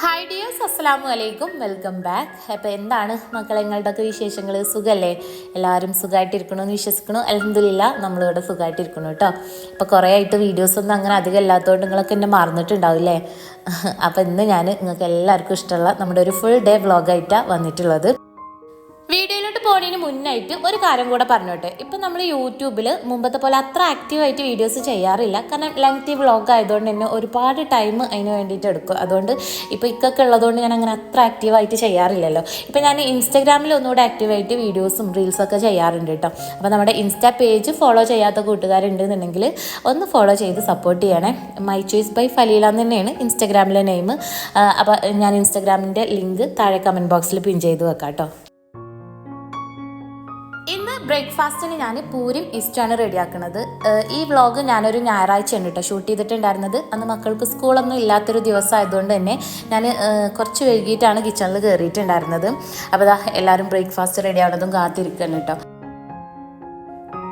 Hi dears അസ്സലാമു അലൈക്കും welcome back അപ്പോൾ എന്താണ് മക്കളെ നിങ്ങളുടെയൊക്കെ വിശേഷങ്ങൾ സുഖമല്ലേ എല്ലാവരും സുഖമായിട്ടിരിക്കണമെന്ന് വിശ്വസിക്കണു? അലഹമില്ല നമ്മളിവിടെ സുഖമായിട്ടിരിക്കണം കേട്ടോ അപ്പോൾ കുറേ ആയിട്ട് വീഡിയോസൊന്നും അങ്ങനെ അധികം ഇല്ലാത്തതുകൊണ്ട് നിങ്ങളൊക്കെ എന്നെ മറന്നിട്ടുണ്ടാവില്ലേ? അപ്പോൾ ഇന്ന് ഞാൻ നിങ്ങൾക്ക് എല്ലാവർക്കും ഇഷ്ടമുള്ള നമ്മുടെ ഒരു ഫുൾ ഡേ വ്ളോഗായിട്ടാണ് വന്നിട്ടുള്ളത്. പോണതിന് മുന്നായിട്ട് ഒരു കാര്യം കൂടെ പറഞ്ഞോട്ടെ. ഇപ്പം നമ്മൾ യൂട്യൂബിൽ മുമ്പത്തെ പോലെ അത്ര ആക്റ്റീവായിട്ട് വീഡിയോസ് ചെയ്യാറില്ല. കാരണം ലെങ്തി വ്ളോഗ് ആയതുകൊണ്ട് തന്നെ ഒരുപാട് ടൈം അതിന് വേണ്ടിയിട്ട് എടുക്കും. അതുകൊണ്ട് ഇപ്പോൾ ഇക്കൊക്കെ ഉള്ളതുകൊണ്ട് ഞാൻ അങ്ങനെ അത്ര ആക്റ്റീവായിട്ട് ചെയ്യാറില്ലല്ലോ. ഇപ്പം ഞാൻ ഇൻസ്റ്റാഗ്രാമിൽ ഒന്നുകൂടെ ആക്റ്റീവായിട്ട് വീഡിയോസും റീൽസൊക്കെ ചെയ്യാറുണ്ട് കേട്ടോ. അപ്പോൾ നമ്മുടെ ഇൻസ്റ്റാ പേജ് ഫോളോ ചെയ്യാത്ത കൂട്ടുകാരുണ്ടെന്നുണ്ടെങ്കിൽ ഒന്ന് ഫോളോ ചെയ്ത് സപ്പോർട്ട് ചെയ്യണേ. മൈ ചോയ്സ് ബൈ ഫലീല എന്ന് തന്നെയാണ് ഇൻസ്റ്റാഗ്രാമിലെ നെയിം അപ്പോൾ ഞാൻ ഇൻസ്റ്റാഗ്രാമിന്റെ ലിങ്ക് താഴെ കമന്റ് ബോക്സിൽ പിൻ ചെയ്ത് വെക്കാം കേട്ടോ. ബ്രേക്ക്ഫാസ്റ്റിന് ഞാൻ പൂരും ഇസ്റ്റാണ് റെഡിയാക്കുന്നത് ഈ വ്ളോഗ് ഞാനൊരു ഞായറാഴ്ച ഉണ്ട് കേട്ടോ ഷൂട്ട് ചെയ്തിട്ടുണ്ടായിരുന്നത്. അന്ന് മക്കൾക്ക് സ്കൂളൊന്നും ഇല്ലാത്തൊരു ദിവസം ആയതുകൊണ്ട് തന്നെ ഞാൻ കുറച്ച് വൈകിട്ടാണ് കിച്ചണിൽ കയറിയിട്ടുണ്ടായിരുന്നത് അപ്പോൾ എല്ലാവരും ബ്രേക്ക്ഫാസ്റ്റ് റെഡി ആവുന്നതും കാത്തിരിക്കണം കേട്ടോ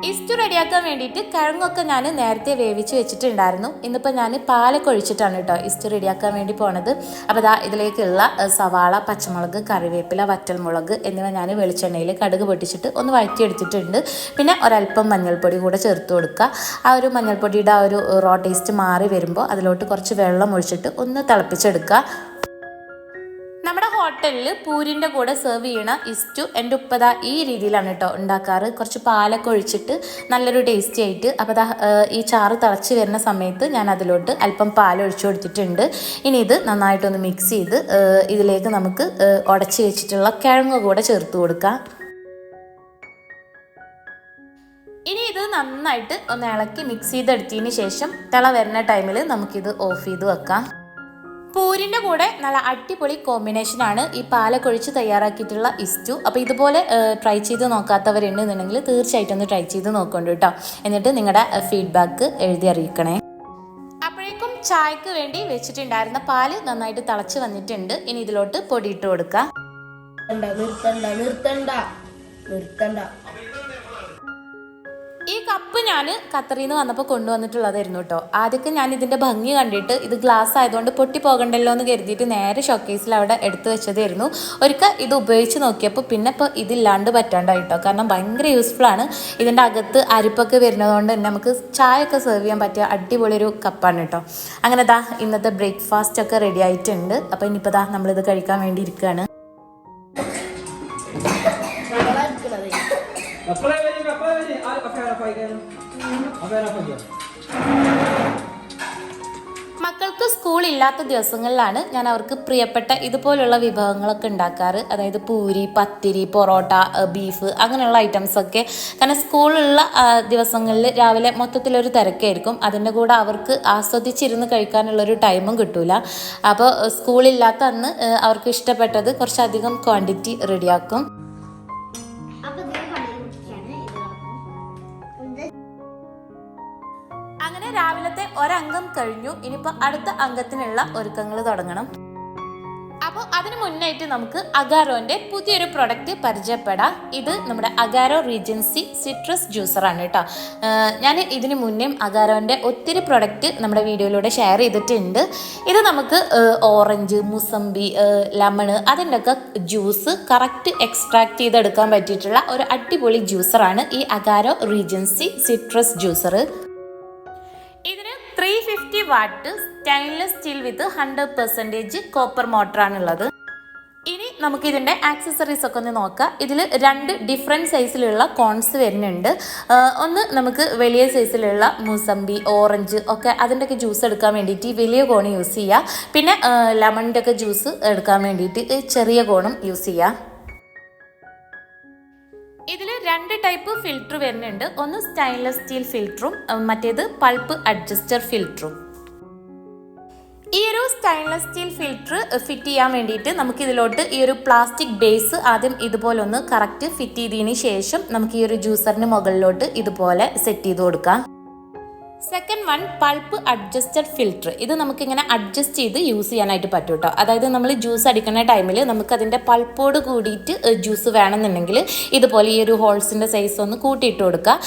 ഇസ്റ്റു റെഡിയാക്കാൻ വേണ്ടിയിട്ട് കിഴങ്ങൊക്കെ ഞാൻ നേരത്തെ വേവിച്ച് വെച്ചിട്ടുണ്ടായിരുന്നു. ഇന്നിപ്പോൾ ഞാൻ പാലൊക്കെ ഒഴിച്ചിട്ടാണ് കേട്ടോ ഇസ്റ്റു റെഡിയാക്കാൻ വേണ്ടി പോണത്. അപ്പോൾ ദാ ഇതിലേക്കുള്ള സവാള പച്ചമുളക് കറിവേപ്പില വറ്റൽമുളക് എന്നിവ ഞാൻ വെളിച്ചെണ്ണയിൽ കടുക് പൊട്ടിച്ചിട്ട് ഒന്ന് വഴറ്റിയെടുത്തിട്ടുണ്ട്. പിന്നെ ഒരല്പം മഞ്ഞൾപ്പൊടി കൂടെ ചേർത്ത് കൊടുക്കുക. ആ ഒരു മഞ്ഞൾപ്പൊടിയുടെ ആ ഒരു റോ ടേസ്റ്റ് മാറി വരുമ്പോൾ അതിലോട്ട് കുറച്ച് വെള്ളം ഒഴിച്ചിട്ട് ഒന്ന് തിളപ്പിച്ചെടുക്കുക. ഹോട്ടലിൽ പൂരിന്റെ കൂടെ സെർവ് ചെയ്യണ ഇസ്റ്റു എന്റെ ഉപ്പത ഈ രീതിയിലാണ് കേട്ടോ ഉണ്ടാക്കാറ്. കുറച്ച് പാലൊക്കെ ഒഴിച്ചിട്ട് നല്ലൊരു ടേസ്റ്റി ആയിട്ട്. അപ്പോൾ ഈ ചാറ് തിളച്ച് വരുന്ന സമയത്ത് ഞാൻ അതിലോട്ട് അല്പം പാൽ ഒഴിച്ചു കൊടുത്തിട്ടുണ്ട്. ഇനി ഇത് നന്നായിട്ടൊന്ന് മിക്സ് ചെയ്ത് ഇതിലേക്ക് നമുക്ക് ഉടച്ച് വെച്ചിട്ടുള്ള കിഴങ്ങ് കൂടെ ചേർത്ത് കൊടുക്കാം. ഇനി ഇത് നന്നായിട്ട് ഒന്ന് ഇളക്കി മിക്സ് ചെയ്തെടുത്തതിന് ശേഷം തിള വരുന്ന ടൈമിൽ നമുക്കിത് ഓഫ് ചെയ്ത് വെക്കാം. പൂരിന്റെ കൂടെ നല്ല അടിപൊളി കോമ്പിനേഷനാണ് ഈ പാലക്കൊഴിച്ച് തയ്യാറാക്കിയിട്ടുള്ള ഇസ്റ്റു. അപ്പോൾ ഇതുപോലെ ട്രൈ ചെയ്ത് നോക്കാത്തവരുണ്ടെന്നുണ്ടെങ്കിൽ തീർച്ചയായിട്ടും ഒന്ന് ട്രൈ ചെയ്ത് നോക്കണ്ട കേട്ടോ. എന്നിട്ട് നിങ്ങളുടെ ഫീഡ്ബാക്ക് എഴുതി അറിയിക്കണേ. അപ്പോഴേക്കും ചായക്ക് വേണ്ടി വെച്ചിട്ടുണ്ടായിരുന്ന പാൽ നന്നായിട്ട് തിളച്ച് വന്നിട്ടുണ്ട്. ഇനി ഇതിലോട്ട് പൊടിയിട്ട് കൊടുക്കാം. നിർത്തണ്ട നിർത്തണ്ട നിർത്തണ്ട. ഈ കപ്പ് ഞാൻ ഖത്തറിൽ നിന്ന് വന്നപ്പോൾ കൊണ്ടുവന്നിട്ടുള്ളതായിരുന്നു കേട്ടോ. ആദ്യമൊക്കെ ഞാൻ ഇതിന്റെ ഭംഗി കണ്ടിട്ട് ഇത് ഗ്ലാസ് ആയതുകൊണ്ട് പൊട്ടി പോകണ്ടല്ലോ എന്ന് കരുതിയിട്ട് നേരെ ഷോക്കേസിൽ അവിടെ എടുത്തു വെച്ചതായിരുന്നു. ഒരിക്കൽ ഇത് ഉപയോഗിച്ച് നോക്കിയപ്പോൾ പിന്നെ ഇപ്പോൾ ഇതില്ലാണ്ട് പറ്റാണ്ടായി കേട്ടോ. കാരണം ഭയങ്കര യൂസ്ഫുൾ ആണ്. ഇതിന്റെ അകത്ത് അരിപ്പൊക്കെ വരുന്നതുകൊണ്ട് തന്നെ നമുക്ക് ചായ ഒക്കെ സെർവ് ചെയ്യാൻ പറ്റിയ അടിപൊളി ഒരു കപ്പാണ് കേട്ടോ. അങ്ങനെ ദാ ഇന്നത്തെ ബ്രേക്ക്ഫാസ്റ്റ് ഒക്കെ റെഡി ആയിട്ടുണ്ട്. അപ്പോൾ ഇനിയിപ്പോൾ ദാ നമ്മളിത് കഴിക്കാൻ വേണ്ടി ഇരിക്കുകയാണ് Apply വരും apply വരും മക്കൾക്ക് സ്കൂൾ ഇല്ലാത്ത ദിവസങ്ങളിലാണ് ഞാൻ അവർക്ക് പ്രിയപ്പെട്ട ഇതുപോലുള്ള വിഭവങ്ങളൊക്കെ ഉണ്ടാക്കാറ്. അതായത് പൂരി പത്തിരി പൊറോട്ട ബീഫ് അങ്ങനെയുള്ള ഐറ്റംസ് ഒക്കെ. കാരണം സ്കൂളുള്ള ദിവസങ്ങളിൽ രാവിലെ മൊത്തത്തിലൊരു തിരക്കായിരിക്കും. അതിന്റെ കൂടെ അവർക്ക് ആസ്വദിച്ചിരുന്ന് കഴിക്കാനുള്ളൊരു ടൈമും കിട്ടൂല. അപ്പോൾ സ്കൂളില്ലാത്ത അന്ന് അവർക്ക് ഇഷ്ടപ്പെട്ടത് കുറച്ചധികം ക്വാണ്ടിറ്റി റെഡിയാക്കും കഴിഞ്ഞു. ഇനിയിപ്പോൾ അടുത്ത അംഗത്തിനുള്ള ഒരുക്കങ്ങൾ തുടങ്ങണം. അപ്പോൾ അതിന് മുന്നായിട്ട് നമുക്ക് അഗാരോന്റെ പുതിയൊരു പ്രൊഡക്റ്റ് പരിചയപ്പെടാം. ഇത് നമ്മുടെ അഗാരോ റീജൻസി സിട്രസ് ജ്യൂസറാണ് കേട്ടോ. ഞാൻ ഇതിന് മുന്നേ അഗാരോന്റെ ഒത്തിരി പ്രൊഡക്റ്റ് നമ്മുടെ വീഡിയോയിലൂടെ ഷെയർ ചെയ്തിട്ടുണ്ട്. ഇത് നമുക്ക് ഓറഞ്ച് മുസമ്പി ലെമണ് ലെമണ് അതിന്റെയൊക്കെ ജ്യൂസ് കറക്റ്റ് എക്സ്ട്രാക്ട് ചെയ്തെടുക്കാൻ പറ്റിയിട്ടുള്ള ഒരു അടിപൊളി ജ്യൂസറാണ് ഈ അഗാരോ റീജൻസി സിട്രസ് ജ്യൂസർ ഇതിന് three fifty watt stainless steel with hundred percentage copper മോട്ടറാണുള്ളത് ഇനി നമുക്ക് ഇതിന്റെ ആക്സസറീസ് ഒക്കെ ഒന്ന് നോക്കാം. ഇതിൽ രണ്ട് ഡിഫറെന്റ് സൈസിലുള്ള കോൺസ് വരുന്നുണ്ട്. ഒന്ന് നമുക്ക് വലിയ സൈസിലുള്ള മൂസമ്പി ഓറഞ്ച് ഒക്കെ അതിന്റെയൊക്കെ ജ്യൂസ് എടുക്കാൻ വേണ്ടിയിട്ട് വലിയ കോൺ യൂസ് ചെയ്യുക പിന്നെ ലെമണിന്റെ ഒക്കെ ജ്യൂസ് എടുക്കാൻ വേണ്ടിയിട്ട് ചെറിയ കോണും യൂസ് ചെയ്യുക രണ്ട് ടൈപ്പ് ഫിൽറ്റർ വരുന്നുണ്ട്. ഒന്ന് സ്റ്റൈൻലെസ് സ്റ്റീൽ ഫിൽറ്ററും മറ്റേത് പൾപ്പ് അഡ്ജസ്റ്റർ ഫിൽറ്ററും ഈ ഒരു സ്റ്റൈൻലെസ് സ്റ്റീൽ ഫിൽറ്റർ ഫിറ്റ് ചെയ്യാൻ വേണ്ടിയിട്ട് നമുക്ക് ഇതിലോട്ട് ഈ ഒരു പ്ലാസ്റ്റിക് ബേസ് ആദ്യം ഇതുപോലെ ഒന്ന് കറക്റ്റ് ഫിറ്റ് ചെയ്തതിന് ശേഷം നമുക്ക് ഈ ഒരു ജ്യൂസറിന് മുകളിലോട്ട് ഇതുപോലെ സെറ്റ് ചെയ്ത് കൊടുക്കാം. Second one pulp adjusted filter ഇത് നമുക്കിങ്ങനെ അഡ്ജസ്റ്റ് ചെയ്ത് യൂസ് ചെയ്യാനായിട്ട് പറ്റും കേട്ടോ അതായത് നമ്മൾ ജ്യൂസ് അടിക്കുന്ന ടൈമിൽ നമുക്കതിന്റെ പൾപ്പോട് കൂടിയിട്ട് ജ്യൂസ് വേണമെന്നുണ്ടെങ്കിൽ ഇതുപോലെ ഈ ഒരു ഹോൾസിന്റെ സൈസ് ഒന്ന് കൂട്ടിയിട്ട് കൊടുക്കുക.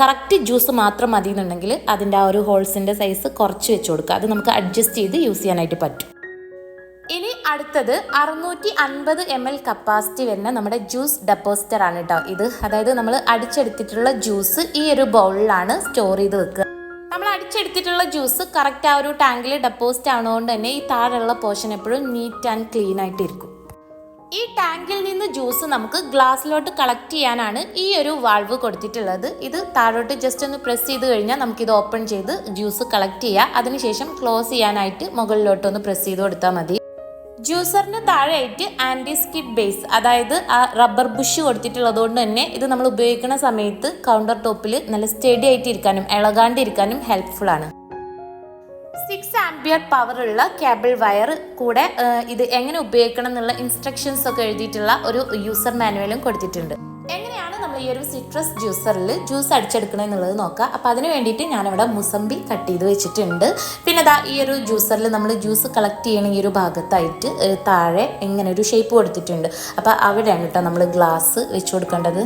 കറക്റ്റ് ജ്യൂസ് മാത്രം മതി എന്നുണ്ടെങ്കിൽ അതിന്റെ ആ ഒരു ഹോൾസിന്റെ സൈസ് കുറച്ച് വെച്ച് കൊടുക്കുക. അത് നമുക്ക് അഡ്ജസ്റ്റ് ചെയ്ത് യൂസ് ചെയ്യാനായിട്ട് പറ്റും. ഇനി അടുത്തത് അറുന്നൂറ്റി അൻപത് എം എൽ കപ്പാസിറ്റി വരുന്ന നമ്മുടെ ജ്യൂസ് ഡെപ്പോസിറ്റർ ആണ് കേട്ടോ ഇത്. അതായത് നമ്മൾ അടിച്ചെടുത്തിട്ടുള്ള ജ്യൂസ് ഈ ഒരു ബൗളിലാണ് സ്റ്റോർ ചെയ്ത് വെക്കുക. അടിച്ചെടുത്തിട്ടുള്ള ജ്യൂസ് കറക്റ്റ് ആ ഒരു ടാങ്കിൽ ഡെപ്പോസിറ്റ് ആവുന്നതുകൊണ്ട് തന്നെ ഈ താഴെയുള്ള പോർഷൻ എപ്പോഴും നീറ്റ് ആൻഡ് ക്ലീൻ ആയിട്ടിരിക്കും ഈ ടാങ്കിൽ നിന്ന് ജ്യൂസ് നമുക്ക് ഗ്ലാസ്സിലോട്ട് കളക്ട് ചെയ്യാനാണ് ഈ ഒരു വാൾവ് കൊടുത്തിട്ടുള്ളത്. ഇത് താഴോട്ട് ജസ്റ്റ് ഒന്ന് പ്രസ് ചെയ്ത് കഴിഞ്ഞാൽ നമുക്കിത് ഓപ്പൺ ചെയ്ത് ജ്യൂസ് കളക്ട് ചെയ്യാം. അതിനുശേഷം ക്ലോസ് ചെയ്യാനായിട്ട് മുകളിലോട്ട് ഒന്ന് പ്രസ് ചെയ്ത് കൊടുത്താൽ മതി. ജ്യൂസറിന് താഴെയായിട്ട് ആന്റി സ്കിഡ് ബേസ് അതായത് ആ റബ്ബർ ബുഷ് കൊടുത്തിട്ടുള്ളത് കൊണ്ട് തന്നെ ഇത് നമ്മൾ ഉപയോഗിക്കുന്ന സമയത്ത് കൗണ്ടർ ടോപ്പിൽ നല്ല സ്റ്റഡി ആയിട്ട് ഇരിക്കാനും ഇളകാണ്ടിരിക്കാനും ഹെൽപ്ഫുൾ ആണ്. സിക്സ് ആംബിയർ പവറുള്ള കേബിൾ വയർ കൂടെ ഇത് എങ്ങനെ ഉപയോഗിക്കണം എന്നുള്ള ഇൻസ്ട്രക്ഷൻസ് ഒക്കെ എഴുതിയിട്ടുള്ള ഒരു യൂസർ മാനുവലും കൊടുത്തിട്ടുണ്ട്. ഒരു സിട്രസ് ജ്യൂസറിൽ ജ്യൂസ് അടിച്ചെടുക്കണം എന്നുള്ളത് നോക്കാം. അപ്പോൾ അതിന് വേണ്ടിയിട്ട് ഞാനിവിടെ മുസമ്പി കട്ട് ചെയ്ത് വെച്ചിട്ടുണ്ട്. പിന്നെ ദാ ഈ ഒരു ജ്യൂസറിൽ നമ്മൾ ജ്യൂസ് കളക്ട് ചെയ്യണ ഈ ഒരു ഭാഗത്തായിട്ട് താഴെ ഇങ്ങനെ ഒരു ഷേപ്പ് കൊടുത്തിട്ടുണ്ട്. അപ്പോൾ അവിടെയാണ് കേട്ടോ നമ്മൾ ഗ്ലാസ് വെച്ച് കൊടുക്കേണ്ടത്.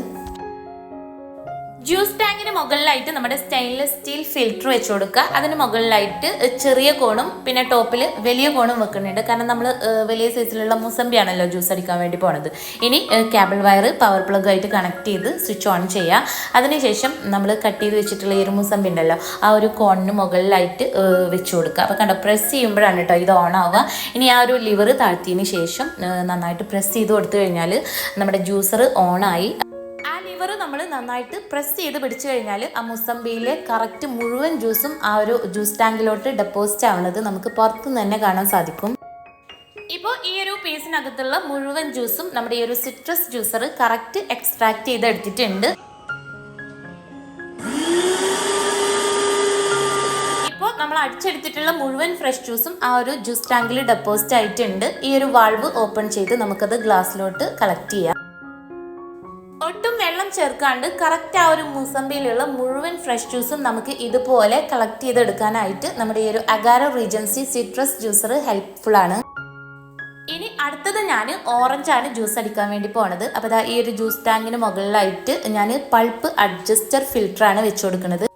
ജ്യൂസ് ടാങ്കിന് മുകളിലായിട്ട് നമ്മുടെ സ്റ്റെയിൻലെസ് സ്റ്റീൽ ഫിൽറ്റർ വെച്ച് കൊടുക്കുക. അതിന് മുകളിലായിട്ട് ചെറിയ കോണും പിന്നെ ടോപ്പിൽ വലിയ കോണും വെക്കുന്നുണ്ട്. കാരണം നമ്മൾ വലിയ സൈസിലുള്ള മുസമ്പിയാണല്ലോ ജ്യൂസ് അടിക്കാൻ വേണ്ടി പോണത്. ഇനി കേബിൾ വയർ പവർ പ്ലഗ് ആയിട്ട് കണക്ട് ചെയ്ത് സ്വിച്ച് ഓൺ ചെയ്യുക അതിനുശേഷം നമ്മൾ കട്ട് ചെയ്ത് വെച്ചിട്ടുള്ള ഈ ഒരു മുസമ്പി ഉണ്ടല്ലോ ആ ഒരു കോണിന് മുകളിലായിട്ട് വെച്ച് കൊടുക്കുക. അപ്പോൾ കണ്ടോ പ്രസ് ചെയ്യുമ്പോഴാണ് കേട്ടോ ഇത് ഓൺ ആവുക. ഇനി ആ ഒരു ലിവർ താഴ്ത്തിയതിന് ശേഷം നന്നായിട്ട് പ്രസ് ചെയ്ത് കൊടുത്തു കഴിഞ്ഞാൽ നമ്മുടെ ജ്യൂസർ ഓണായി ലിവർ നമ്മൾ നന്നായിട്ട് പ്രസ് ചെയ്ത് പിടിച്ചു കഴിഞ്ഞാൽ ആ മുസംബിയിലെ കറക്റ്റ് മുഴുവൻ ജ്യൂസും ആ ഒരു ജ്യൂസ് ടാങ്കിലോട്ട് ഡെപ്പോസിറ്റ് ആവുന്നത് നമുക്ക് പുറത്തുനിന്ന് തന്നെ കാണാൻ സാധിക്കും. ഇപ്പോൾ ഈ ഒരു പീസിനകത്തുള്ള മുഴുവൻ ജ്യൂസും നമ്മുടെ ഈ ഒരു സിട്രസ് ജ്യൂസർ കറക്റ്റ് എക്സ്ട്രാക്ട് ചെയ്ത് എടുത്തിട്ടുണ്ട്. നമ്മൾ അടിച്ചെടുത്തിട്ടുള്ള മുഴുവൻ ഫ്രഷ് ജ്യൂസും ആ ഒരു ജ്യൂസ് ടാങ്കിൽ ഡെപ്പോസിറ്റ് ആയിട്ടുണ്ട്. ഈ ഒരു വാൾവ് ഓപ്പൺ ചെയ്ത് നമുക്കത് ഗ്ലാസ്സിലോട്ട് കളക്ട് ചെയ്യാം. ചേർക്കാണ്ട് കറക്റ്റ് ആ ഒരു മുസമ്പിയിലുള്ള മുഴുവൻ ഫ്രഷ് ജ്യൂസും നമുക്ക് ഇതുപോലെ കളക്ട് ചെയ്തെടുക്കാനായിട്ട് നമ്മുടെ ഈ ഒരു Agaro regency citrus juicer helpful ആണ്. ഇനി അടുത്തത് ഞാൻ ഓറഞ്ചാണ് ജ്യൂസ് അടിക്കാൻ വേണ്ടി പോണത്. അപ്പോൾ ഈ ഒരു ജ്യൂസ് ടാങ്കിന് മുകളിലായിട്ട് ഞാൻ പൾപ്പ് അഡ്ജസ്റ്റർ ഫിൽറ്ററാണ് വെച്ച് കൊടുക്കുന്നത്.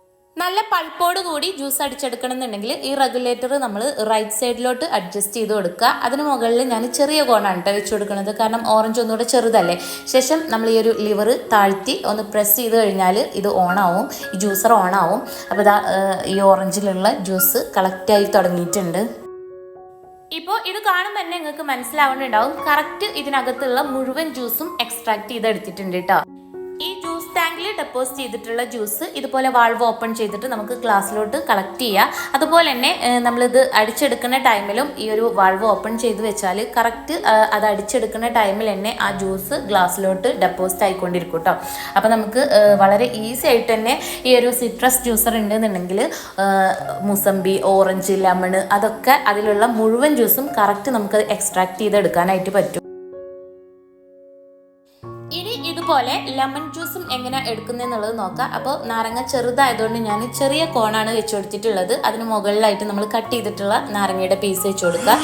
നല്ല പൾപ്പോട് കൂടി ജ്യൂസ് അടിച്ചെടുക്കണം എന്നുണ്ടെങ്കിൽ ഈ റെഗുലേറ്റർ നമ്മൾ റൈറ്റ് സൈഡിലോട്ട് അഡ്ജസ്റ്റ് ചെയ്ത് കൊടുക്കുക. അതിന് മുകളിൽ ഞാൻ ചെറിയ കോണാണ് കേട്ടോ വെച്ച് കൊടുക്കുന്നത്. കാരണം ഓറഞ്ച് ഒന്നുകൂടെ ചെറുതല്ലേ. ശേഷം നമ്മൾ ഈ ഒരു ലിവർ താഴ്ത്തി ഒന്ന് പ്രസ് ചെയ്ത് കഴിഞ്ഞാൽ ഇത് ഓണാവും. ഈ ജ്യൂസർ ഓണാവും. അപ്പോൾ ഇതാ ഈ ഓറഞ്ചിലുള്ള ജ്യൂസ് കളക്റ്റായി തുടങ്ങിയിട്ടുണ്ട്. ഇപ്പോൾ ഇത് കാണുമ്പോൾ തന്നെ നിങ്ങൾക്ക് മനസ്സിലാവുന്നുണ്ടാവും. കറക്റ്റ് ഇതിനകത്തുള്ള മുഴുവൻ ജ്യൂസും എക്സ്ട്രാക്ട് ചെയ്തെടുത്തിട്ടുണ്ട് കേട്ടോ ഈ ജ്യൂസ് ടാങ്കിൽ ഡെപ്പോസിറ്റ് ചെയ്തിട്ടുള്ള ജ്യൂസ് ഇതുപോലെ വാൾവ് ഓപ്പൺ ചെയ്തിട്ട് നമുക്ക് ഗ്ലാസ്സിലോട്ട് കളക്ട് ചെയ്യാം. അതുപോലെ തന്നെ നമ്മളിത് അടിച്ചെടുക്കുന്ന ടൈമിലും ഈ ഒരു വാൾവ് ഓപ്പൺ ചെയ്ത് വെച്ചാൽ കറക്റ്റ് അത് അടിച്ചെടുക്കുന്ന ടൈമിൽ തന്നെ ആ ജ്യൂസ് ഗ്ലാസ്സിലോട്ട് ഡെപ്പോസിറ്റ് ആയിക്കൊണ്ടിരിക്കും കേട്ടോ അപ്പോൾ നമുക്ക് വളരെ ഈസി ആയിട്ട് തന്നെ ഈ ഒരു സിട്രസ് ജ്യൂസർ ഉണ്ടെന്നുണ്ടെങ്കിൽ മുസമ്പി ഓറഞ്ച് ലെമൺ അതൊക്കെ അതിലുള്ള മുഴുവൻ ജ്യൂസും കറക്റ്റ് നമുക്ക് എക്സ്ട്രാക്ട് ചെയ്തെടുക്കാനായിട്ട് പറ്റും. ഇതുപോലെ ലെമൺ ജ്യൂസും എങ്ങനെ എടുക്കുന്നതെന്നുള്ളത് നോക്കാം. അപ്പോൾ നാരങ്ങ ചെറുതായതുകൊണ്ട് ഞാൻ ചെറിയ കോണാണ് വെച്ച് കൊടുത്തിട്ടുള്ളത് അതിന് മുകളിലായിട്ട് നമ്മൾ കട്ട് ചെയ്തിട്ടുള്ള നാരങ്ങയുടെ പീസ് വെച്ച് കൊടുക്കുക